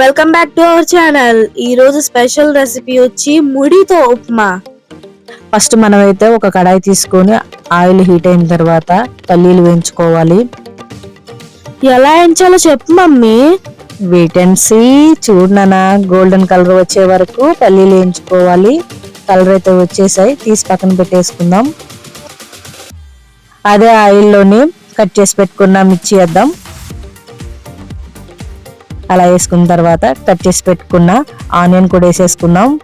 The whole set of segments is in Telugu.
Welcome back to our channel ఈ రోజు స్పెషల్ రెసిపీ వచ్చి ముడితో ఉప్మా. ఫస్ట్ మనమైతే ఒక కడాయి తీసుకొని ఆయిల్ హీట్ అయిన తర్వాత పల్లీలు వేయించుకోవాలి. ఎలా ఎంచాలో చెప్పు మమ్మీ. వెయిట్ అండ్ సీ చూడనా గోల్డెన్ కలర్ వచ్చే వరకు పల్లీలు వేయించుకోవాలి. కలర్ అయితే వచ్చేసాయి. తీసి పక్కన పెట్టేసుకుందాం. అదే ఆయిల్లోని కట్ చేసి పెట్టుకున్న మిర్చి వేద్దాం. అలా వేసుకున్న తర్వాత కట్ చేసి పెట్టుకున్న ఆనియన్ కూడా వేసేసుకున్నాం.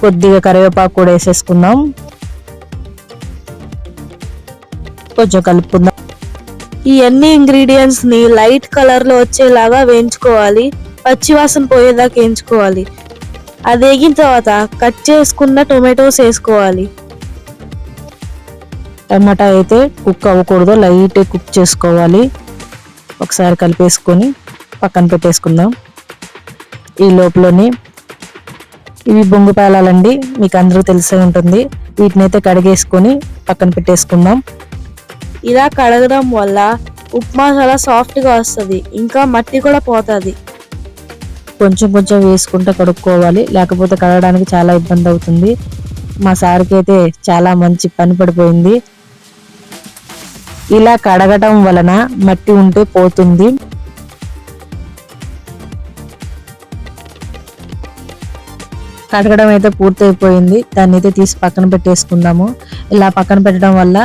కొద్దిగా కరివేపాకు కూడా వేసేసుకున్నాం. కొంచెం కలుపుకుందాం. ఈ అన్ని ఇంగ్రీడియంట్స్ని లైట్ కలర్లో వచ్చేలాగా వేయించుకోవాలి. పచ్చివాసన పోయేదాకా వేయించుకోవాలి. అది వేగిన తర్వాత కట్ చేసుకున్న టొమాటోస్ వేసుకోవాలి. టమాటా అయితే కుక్ అవ్వకూడదు లైట్ కుక్ చేసుకోవాలి. ఒకసారి కలిపేసుకొని పక్కన పెట్టేసుకుందాం. ఈ లోపలని ఇవి బొంగు పేలాలండి మీకు అందరూ తెలిసే ఉంటుంది. వీటిని అయితే కడిగేసుకొని పక్కన పెట్టేసుకుందాం. ఇలా కడగడం వల్ల ఉప్మా చాలా సాఫ్ట్గా వస్తుంది ఇంకా మట్టి కూడా పోతుంది. కొంచెం కొంచెం వేసుకుంటూ కడుక్కోవాలి లేకపోతే కడగడానికి చాలా ఇబ్బంది అవుతుంది. మా సార్కి అయితే చాలా మంచి పని పడిపోయింది. ఇలా కడగటం వలన మట్టి ఉంటే పోతుంది. కడగడం అయితే పూర్తయిపోయింది. దాన్ని అయితే తీసి పక్కన పెట్టేసుకుందాము. ఇలా పక్కన పెట్టడం వల్ల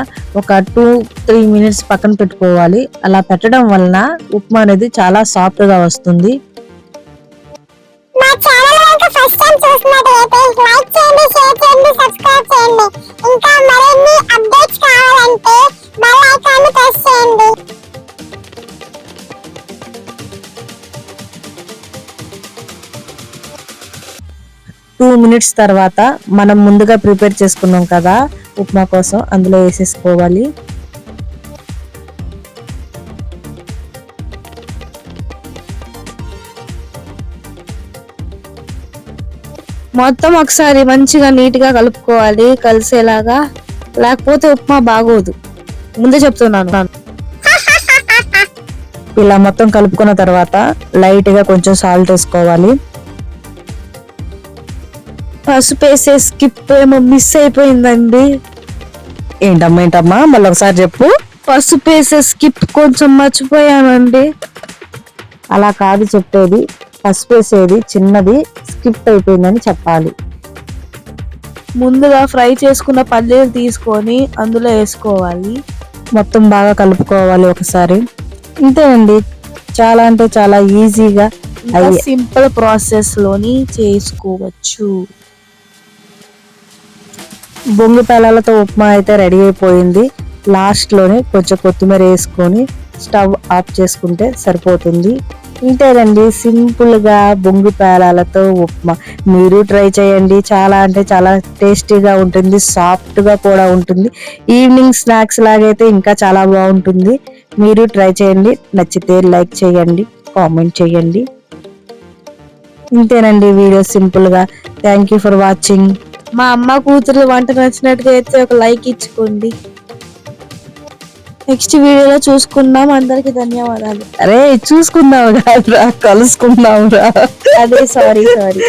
ఒక టూ త్రీ మినిట్స్ పక్కన పెట్టుకోవాలి. అలా పెట్టడం వలన ఉప్మా అనేది చాలా సాఫ్ట్గా వస్తుంది. టూ మినిట్స్ తర్వాత మనం ముందుగా ప్రిపేర్ చేసుకున్నాం కదా ఉప్మా కోసం అందులో వేసేసుకోవాలి. మొత్తం ఒకసారి మంచిగా నీట్గా కలుపుకోవాలి కలిసేలాగా. లేకపోతే ఉప్మా బాగోదు. ముందే చెప్తున్నాను. ఇలా మొత్తం కలుపుకున్న తర్వాత లైట్గా కొంచెం సాల్ట్ వేసుకోవాలి. పసుపు వేసే స్కిప్ ఏమో మిస్ అయిపోయిందండి. ఏంటమ్మా ఏంటమ్మా? మళ్ళీ ఒకసారి చెప్పు. పసుపు వేసే స్కిప్ కొంచెం మర్చిపోయానండి. అలా కాదు చెప్పేది. పసుపు వేసేది చిన్నది స్కిప్ అయిపోయిందని చెప్పాలి. ముందుగా ఫ్రై చేసుకున్న పల్లీలు తీసుకొని అందులో వేసుకోవాలి. మొత్తం బాగా కలుపుకోవాలి ఒకసారి. ఇంతేనండి. చాలా అంటే చాలా ఈజీగా సింపుల్ ప్రాసెస్లోని చేసుకోవచ్చు. బొంగు పేలాలతో ఉప్మా అయితే రెడీ అయిపోయింది. లాస్ట్లోనే కొంచెం కొత్తిమీర వేసుకొని స్టవ్ ఆఫ్ చేసుకుంటే సరిపోతుంది. ఇంతేనండి సింపుల్గా బొంగు పేలాలతో ఉప్మా. మీరు ట్రై చేయండి. చాలా అంటే చాలా టేస్టీగా ఉంటుంది సాఫ్ట్గా కూడా ఉంటుంది. ఈవినింగ్ స్నాక్స్ లాగైతే ఇంకా చాలా బాగుంటుంది. మీరు ట్రై చేయండి నచ్చితే లైక్ చేయండి కామెంట్ చేయండి. ఇంతేనండి వీడియో సింపుల్గా థ్యాంక్ యూ ఫర్ వాచింగ్ మా అమ్మ కూతురు వంట నచ్చినట్టుగా అయితే ఒక లైక్ ఇచ్చుకోండి. నెక్స్ట్ వీడియోలో చూసుకుందాం. అందరికి ధన్యవాదాలు. అరే చూసుకుందాం రా కలుసుకుందాం రా అదే సారీ సారీ